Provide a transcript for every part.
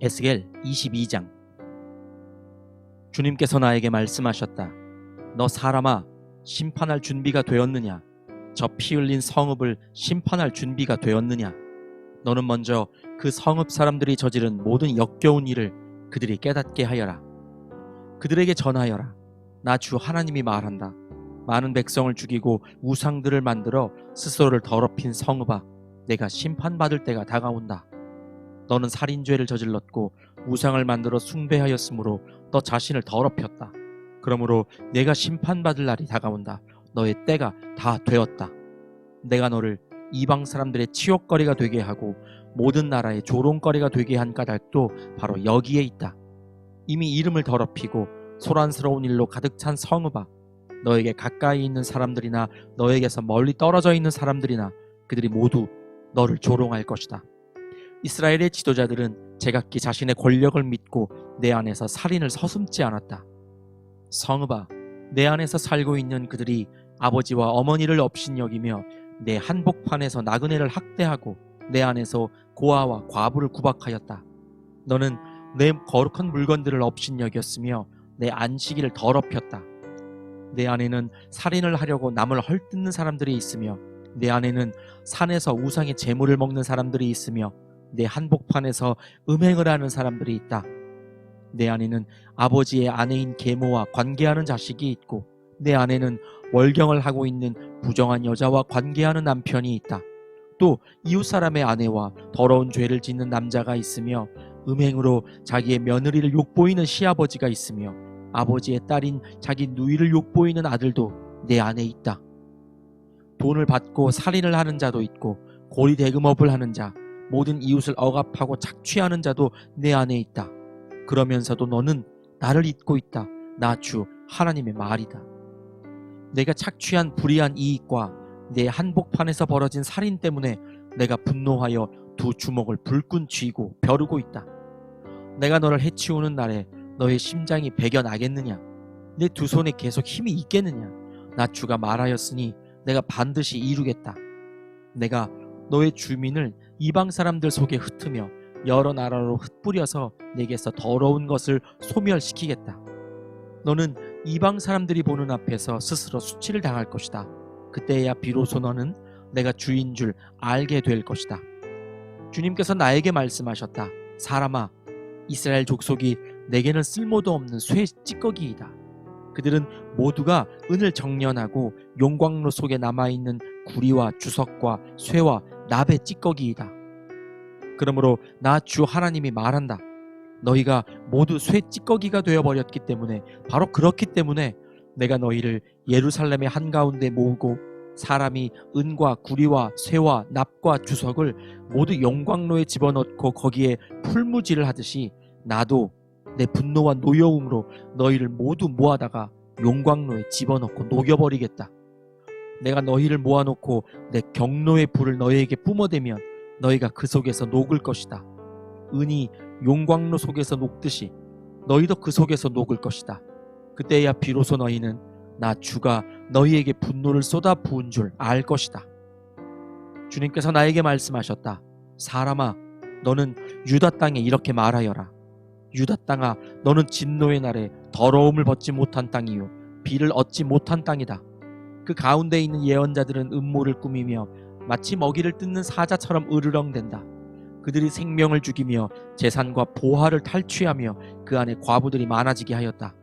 에스겔 22장 주님께서 나에게 말씀하셨다. 너 사람아 심판할 준비가 되었느냐? 저 피 흘린 성읍을 심판할 준비가 되었느냐? 너는 먼저 그 성읍 사람들이 저지른 모든 역겨운 일을 그들이 깨닫게 하여라. 그들에게 전하여라. 나 주 하나님이 말한다. 많은 백성을 죽이고 우상들을 만들어 스스로를 더럽힌 성읍아, 내가 심판받을 때가 다가온다. 너는 살인죄를 저질렀고 우상을 만들어 숭배하였으므로 너 자신을 더럽혔다. 그러므로 내가 심판받을 날이 다가온다. 너의 때가 다 되었다. 내가 너를 이방 사람들의 치욕거리가 되게 하고 모든 나라의 조롱거리가 되게 한 까닭도 바로 여기에 있다. 이미 이름을 더럽히고 소란스러운 일로 가득 찬 성읍아, 너에게 가까이 있는 사람들이나 너에게서 멀리 떨어져 있는 사람들이나 그들이 모두 너를 조롱할 것이다. 이스라엘의 지도자들은 제각기 자신의 권력을 믿고 내 안에서 살인을 서슴지 않았다. 성읍아, 내 안에서 살고 있는 그들이 아버지와 어머니를 업신여기며 내 한복판에서 나그네를 학대하고 내 안에서 고아와 과부를 구박하였다. 너는 내 거룩한 물건들을 업신여겼으며 내 안식일을 더럽혔다. 내 안에는 살인을 하려고 남을 헐뜯는 사람들이 있으며 내 안에는 산에서 우상의 재물을 먹는 사람들이 있으며 내 한복판에서 음행을 하는 사람들이 있다. 내 안에는 아버지의 아내인 계모와 관계하는 자식이 있고 내 안에는 월경을 하고 있는 부정한 여자와 관계하는 남편이 있다. 또 이웃 사람의 아내와 더러운 죄를 짓는 남자가 있으며 음행으로 자기의 며느리를 욕보이는 시아버지가 있으며 아버지의 딸인 자기 누이를 욕보이는 아들도 내 안에 있다. 돈을 받고 살인을 하는 자도 있고 고리 대금업을 하는 자, 모든 이웃을 억압하고 착취하는 자도 내 안에 있다. 그러면서도 너는 나를 잊고 있다. 나 주 하나님의 말이다. 내가 착취한 불의한 이익과 내 한복판에서 벌어진 살인 때문에 내가 분노하여 두 주먹을 불끈 쥐고 벼르고 있다. 내가 너를 해치우는 날에 너의 심장이 배겨나겠느냐? 내 두 손에 계속 힘이 있겠느냐? 나 주가 말하였으니 내가 반드시 이루겠다. 내가 너의 주민을 이방 사람들 속에 흩으며 여러 나라로 흩뿌려서 내게서 더러운 것을 소멸시키겠다. 너는 이방 사람들이 보는 앞에서 스스로 수치를 당할 것이다. 그때야 비로소 너는 내가 주인 줄 알게 될 것이다. 주님께서 나에게 말씀하셨다. 사람아, 이스라엘 족속이 내게는 쓸모도 없는 쇠 찌꺼기이다. 그들은 모두가 은을 정련하고 용광로 속에 남아있는 구리와 주석과 쇠와 납의 찌꺼기이다. 그러므로 나 주 하나님이 말한다. 너희가 모두 쇠 찌꺼기가 되어버렸기 때문에 바로 그렇기 때문에 내가 너희를 예루살렘의 한가운데 모으고 사람이 은과 구리와 쇠와 납과 주석을 모두 영광로에 집어넣고 거기에 풀무지를 하듯이 나도 내 분노와 노여움으로 너희를 모두 모아다가 용광로에 집어넣고 녹여버리겠다. 내가 너희를 모아놓고 내 경로의 불을 너희에게 뿜어대면 너희가 그 속에서 녹을 것이다. 은이 용광로 속에서 녹듯이 너희도 그 속에서 녹을 것이다. 그때야 비로소 너희는 나 주가 너희에게 분노를 쏟아 부은 줄 알 것이다. 주님께서 나에게 말씀하셨다. 사람아, 너는 유다 땅에 이렇게 말하여라. 유다 땅아, 너는 진노의 날에 더러움을 벗지 못한 땅이요 비를 얻지 못한 땅이다. 그 가운데 있는 예언자들은 음모를 꾸미며 마치 먹이를 뜯는 사자처럼 으르렁댄다. 그들이 생명을 죽이며 재산과 보화를 탈취하며 그 안에 과부들이 많아지게 하였다.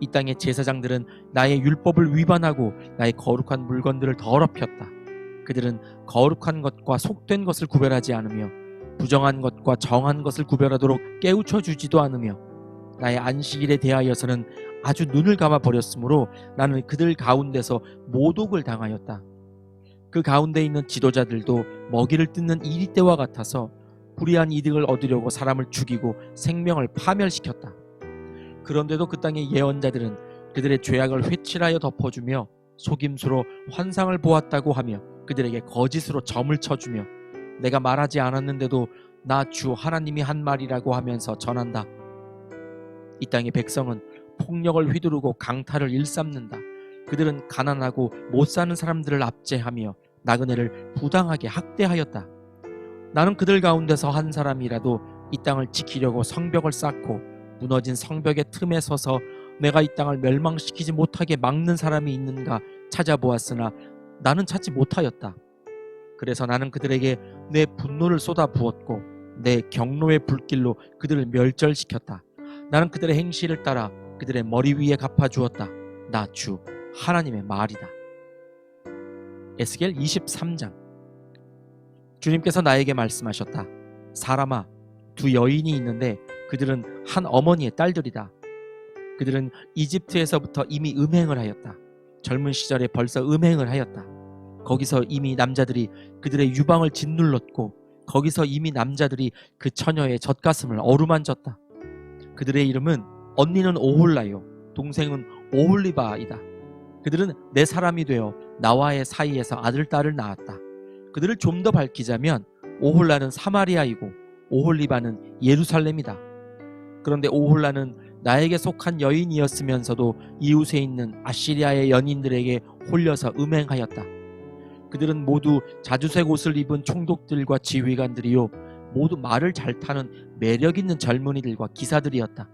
이 땅의 제사장들은 나의 율법을 위반하고 나의 거룩한 물건들을 더럽혔다. 그들은 거룩한 것과 속된 것을 구별하지 않으며 부정한 것과 정한 것을 구별하도록 깨우쳐 주지도 않으며 나의 안식일에 대하여서는 아주 눈을 감아 버렸으므로 나는 그들 가운데서 모독을 당하였다. 그 가운데 있는 지도자들도 먹이를 뜯는 이리 때와 같아서 불의한 이득을 얻으려고 사람을 죽이고 생명을 파멸시켰다. 그런데도 그 땅의 예언자들은 그들의 죄악을 회칠하여 덮어주며 속임수로 환상을 보았다고 하며 그들에게 거짓으로 점을 쳐주며 내가 말하지 않았는데도 나 주 하나님이 한 말이라고 하면서 전한다. 이 땅의 백성은 폭력을 휘두르고 강탈을 일삼는다. 그들은 가난하고 못 사는 사람들을 압제하며 나그네를 부당하게 학대하였다. 나는 그들 가운데서 한 사람이라도 이 땅을 지키려고 성벽을 쌓고 무너진 성벽의 틈에 서서 내가 이 땅을 멸망시키지 못하게 막는 사람이 있는가 찾아보았으나 나는 찾지 못하였다. 그래서 나는 그들에게 내 분노를 쏟아 부었고 내 경로의 불길로 그들을 멸절시켰다. 나는 그들의 행실을 따라 그들의 머리 위에 갚아 주었다. 나 주 하나님의 말이다. 에스겔 23장 주님께서 나에게 말씀하셨다. 사람아, 두 여인이 있는데 그들은 한 어머니의 딸들이다. 그들은 이집트에서부터 이미 음행을 하였다. 젊은 시절에 벌써 음행을 하였다. 거기서 이미 남자들이 그들의 유방을 짓눌렀고 거기서 이미 남자들이 그 처녀의 젖가슴을 어루만졌다. 그들의 이름은 언니는 오홀라요, 동생은 오홀리바이다. 그들은 내 사람이 되어 나와의 사이에서 아들 딸을 낳았다. 그들을 좀 더 밝히자면 오홀라는 사마리아이고 오홀리바는 예루살렘이다. 그런데 오홀라는 나에게 속한 여인이었으면서도 이웃에 있는 아시리아의 연인들에게 홀려서 음행하였다. 그들은 모두 자주색 옷을 입은 총독들과 지휘관들이요 모두 말을 잘 타는 매력 있는 젊은이들과 기사들이었다.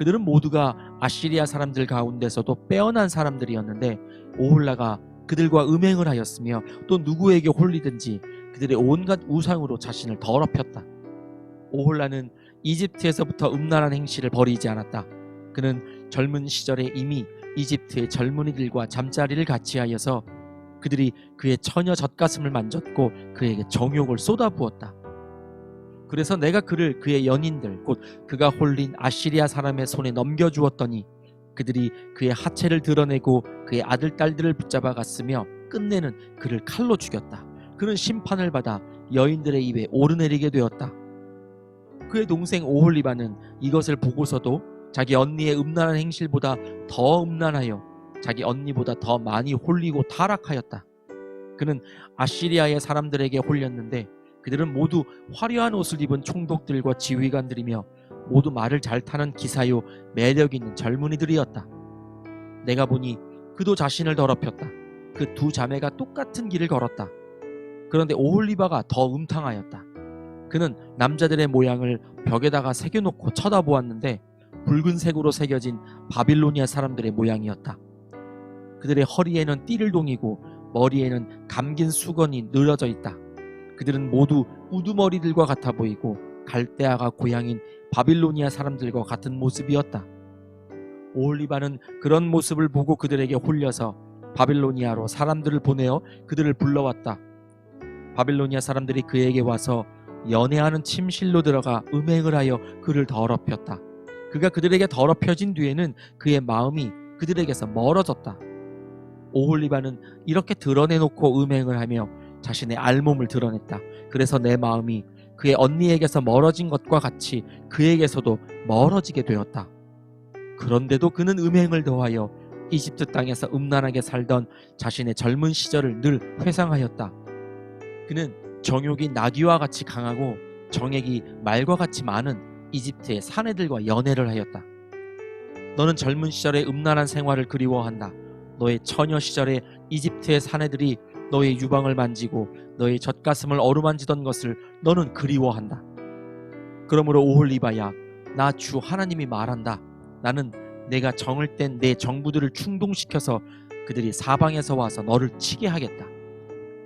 그들은 모두가 아시리아 사람들 가운데서도 빼어난 사람들이었는데 오홀라가 그들과 음행을 하였으며 또 누구에게 홀리든지 그들의 온갖 우상으로 자신을 더럽혔다. 오홀라는 이집트에서부터 음란한 행실을 벌이지 않았다. 그는 젊은 시절에 이미 이집트의 젊은이들과 잠자리를 같이 하여서 그들이 그의 처녀 젖가슴을 만졌고 그에게 정욕을 쏟아부었다. 그래서 내가 그를 그의 연인들 곧 그가 홀린 아시리아 사람의 손에 넘겨 주었더니 그들이 그의 하체를 드러내고 그의 아들 딸들을 붙잡아 갔으며 끝내는 그를 칼로 죽였다. 그는 심판을 받아 여인들의 입에 오르내리게 되었다. 그의 동생 오홀리바는 이것을 보고서도 자기 언니의 음란한 행실보다 더 음란하여 자기 언니보다 더 많이 홀리고 타락하였다. 그는 아시리아의 사람들에게 홀렸는데 그들은 모두 화려한 옷을 입은 총독들과 지휘관들이며 모두 말을 잘 타는 기사요 매력 있는 젊은이들이었다. 내가 보니 그도 자신을 더럽혔다. 그 두 자매가 똑같은 길을 걸었다. 그런데 오홀리바가 더 음탕하였다. 그는 남자들의 모양을 벽에다가 새겨놓고 쳐다보았는데 붉은색으로 새겨진 바빌로니아 사람들의 모양이었다. 그들의 허리에는 띠를 동이고 머리에는 감긴 수건이 늘어져 있다. 그들은 모두 우두머리들과 같아 보이고 갈대아가 고향인 바빌로니아 사람들과 같은 모습이었다. 오올리바는 그런 모습을 보고 그들에게 홀려서 바빌로니아로 사람들을 보내어 그들을 불러왔다. 바빌로니아 사람들이 그에게 와서 연애하는 침실로 들어가 음행을 하여 그를 더럽혔다. 그가 그들에게 더럽혀진 뒤에는 그의 마음이 그들에게서 멀어졌다. 오홀리바는 이렇게 드러내놓고 음행을 하며 자신의 알몸을 드러냈다. 그래서 내 마음이 그의 언니에게서 멀어진 것과 같이 그에게서도 멀어지게 되었다. 그런데도 그는 음행을 더하여 이집트 땅에서 음란하게 살던 자신의 젊은 시절을 늘 회상하였다. 그는 정욕이 나귀와 같이 강하고 정액이 말과 같이 많은 이집트의 사내들과 연애를 하였다. 너는 젊은 시절의 음란한 생활을 그리워한다. 너의 처녀 시절에 이집트의 사내들이 너의 유방을 만지고 너의 젖가슴을 어루만지던 것을 너는 그리워한다. 그러므로 오홀리바야, 나 주 하나님이 말한다. 나는 내가 정을 땐내 정부들을 충동시켜서 그들이 사방에서 와서 너를 치게 하겠다.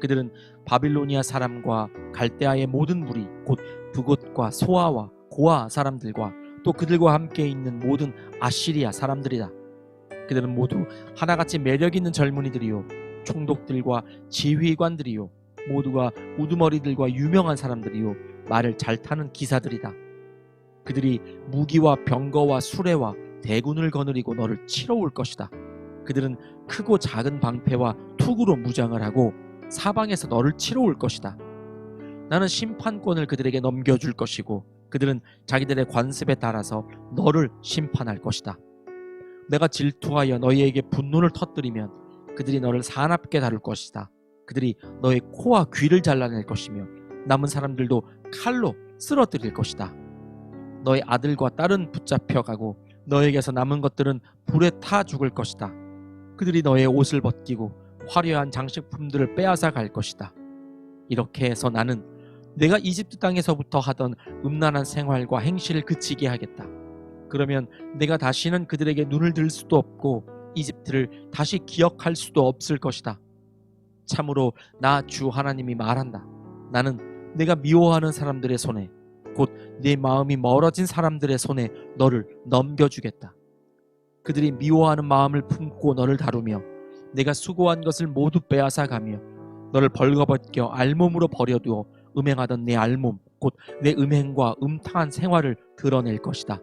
그들은 바빌로니아 사람과 갈대아의 모든 무리, 곧 부곳과 소아와 고아 사람들과 또 그들과 함께 있는 모든 아시리아 사람들이다. 그들은 모두 하나같이 매력 있는 젊은이들이요 총독들과 지휘관들이요 모두가 우두머리들과 유명한 사람들이요 말을 잘 타는 기사들이다. 그들이 무기와 병거와 수레와 대군을 거느리고 너를 치러 올 것이다. 그들은 크고 작은 방패와 투구로 무장을 하고 사방에서 너를 치러 올 것이다. 나는 심판권을 그들에게 넘겨줄 것이고 그들은 자기들의 관습에 따라서 너를 심판할 것이다. 내가 질투하여 너희에게 분노를 터뜨리면 그들이 너를 사납게 다룰 것이다. 그들이 너의 코와 귀를 잘라낼 것이며 남은 사람들도 칼로 쓰러뜨릴 것이다. 너의 아들과 딸은 붙잡혀 가고 너에게서 남은 것들은 불에 타 죽을 것이다. 그들이 너의 옷을 벗기고 화려한 장식품들을 빼앗아 갈 것이다. 이렇게 해서 나는 내가 이집트 땅에서부터 하던 음란한 생활과 행실을 그치게 하겠다. 그러면 내가 다시는 그들에게 눈을 들 수도 없고 이집트를 다시 기억할 수도 없을 것이다. 참으로 나 주 하나님이 말한다. 나는 내가 미워하는 사람들의 손에 곧 내 마음이 멀어진 사람들의 손에 너를 넘겨주겠다. 그들이 미워하는 마음을 품고 너를 다루며 내가 수고한 것을 모두 빼앗아 가며 너를 벌거벗겨 알몸으로 버려두어 음행하던 내 알몸 곧 내 음행과 음탕한 생활을 드러낼 것이다.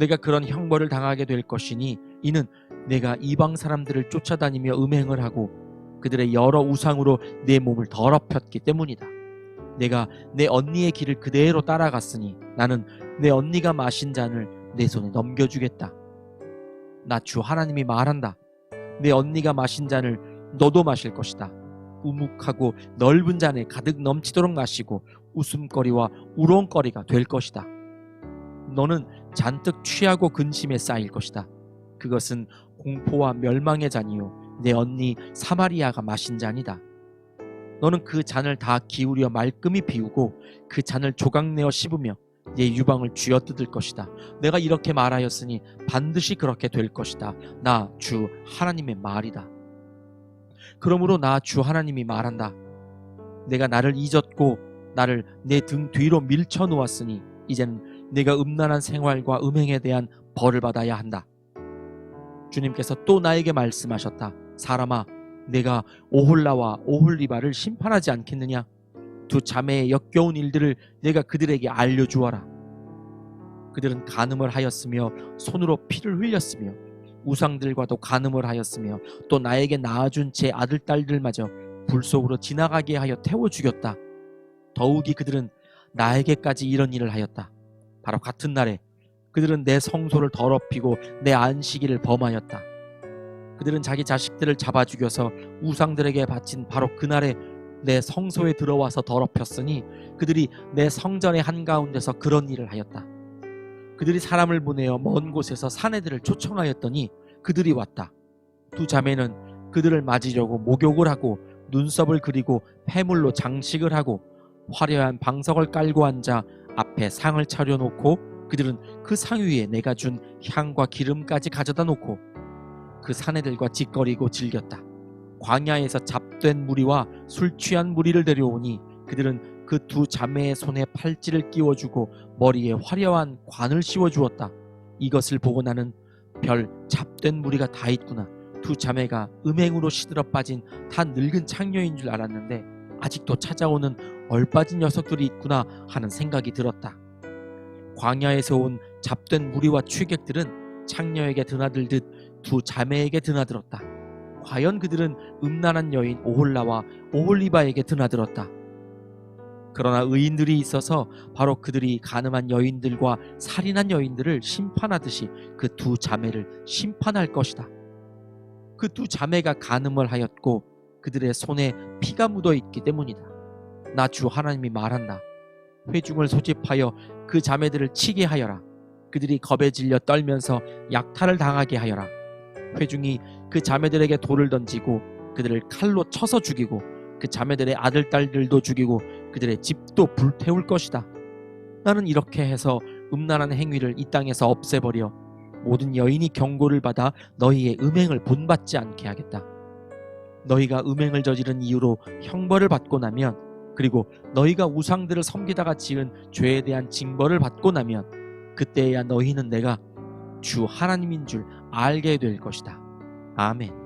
내가 그런 형벌을 당하게 될 것이니 이는 내가 이방 사람들을 쫓아다니며 음행을 하고 그들의 여러 우상으로 내 몸을 더럽혔기 때문이다. 내가 내 언니의 길을 그대로 따라갔으니 나는 내 언니가 마신 잔을 내 손에 넘겨주겠다. 나 주 하나님이 말한다. 내 언니가 마신 잔을 너도 마실 것이다. 우묵하고 넓은 잔에 가득 넘치도록 마시고 웃음거리와 우롱거리가 될 것이다. 너는 잔뜩 취하고 근심에 쌓일 것이다. 그것은 공포와 멸망의 잔이요. 내 언니 사마리아가 마신 잔이다. 너는 그 잔을 다 기울여 말끔히 비우고 그 잔을 조각내어 씹으며 내 유방을 쥐어뜯을 것이다. 내가 이렇게 말하였으니 반드시 그렇게 될 것이다. 나 주 하나님의 말이다. 그러므로 나 주 하나님이 말한다. 내가 나를 잊었고 나를 내 등 뒤로 밀쳐 놓았으니 이제는 내가 음란한 생활과 음행에 대한 벌을 받아야 한다. 주님께서 또 나에게 말씀하셨다. 사람아, 내가 오홀라와 오홀리바를 심판하지 않겠느냐? 두 자매의 역겨운 일들을 내가 그들에게 알려주어라. 그들은 간음을 하였으며 손으로 피를 흘렸으며 우상들과도 간음을 하였으며 또 나에게 낳아준 제 아들 딸들마저 불 속으로 지나가게 하여 태워 죽였다. 더욱이 그들은 나에게까지 이런 일을 하였다. 바로 같은 날에 그들은 내 성소를 더럽히고 내 안식일을 범하였다. 그들은 자기 자식들을 잡아 죽여서 우상들에게 바친 바로 그날에 내 성소에 들어와서 더럽혔으니 그들이 내 성전의 한가운데서 그런 일을 하였다. 그들이 사람을 보내어 먼 곳에서 사내들을 초청하였더니 그들이 왔다. 두 자매는 그들을 맞으려고 목욕을 하고 눈썹을 그리고 폐물로 장식을 하고 화려한 방석을 깔고 앉아 앞에 상을 차려놓고 그들은 그 상 위에 내가 준 향과 기름까지 가져다 놓고 그 사내들과 짓거리고 즐겼다. 광야에서 잡된 무리와 술 취한 무리를 데려오니 그들은 그 두 자매의 손에 팔찌를 끼워주고 머리에 화려한 관을 씌워주었다. 이것을 보고 나는 별 잡된 무리가 다 있구나. 두 자매가 음행으로 시들어 빠진 다 늙은 창녀인 줄 알았는데 아직도 찾아오는 얼빠진 녀석들이 있구나 하는 생각이 들었다. 광야에서 온 잡된 무리와 취객들은 창녀에게 드나들듯 두 자매에게 드나들었다. 과연 그들은 음란한 여인 오홀라와 오홀리바에게 드나들었다. 그러나 의인들이 있어서 바로 그들이 가늠한 여인들과 살인한 여인들을 심판하듯이 그 두 자매를 심판할 것이다. 그 두 자매가 간음을 하였고 그들의 손에 피가 묻어 있기 때문이다. 나 주 하나님이 말한다. 회중을 소집하여 그 자매들을 치게 하여라. 그들이 겁에 질려 떨면서 약탈을 당하게 하여라. 회중이 그 자매들에게 돌을 던지고 그들을 칼로 쳐서 죽이고 그 자매들의 아들 딸들도 죽이고 그들의 집도 불태울 것이다. 나는 이렇게 해서 음란한 행위를 이 땅에서 없애버려 모든 여인이 경고를 받아 너희의 음행을 본받지 않게 하겠다. 너희가 음행을 저지른 이유로 형벌을 받고 나면 그리고 너희가 우상들을 섬기다가 지은 죄에 대한 징벌을 받고 나면 그때야 너희는 내가 주 하나님인 줄 알게 될 것이다. 아멘.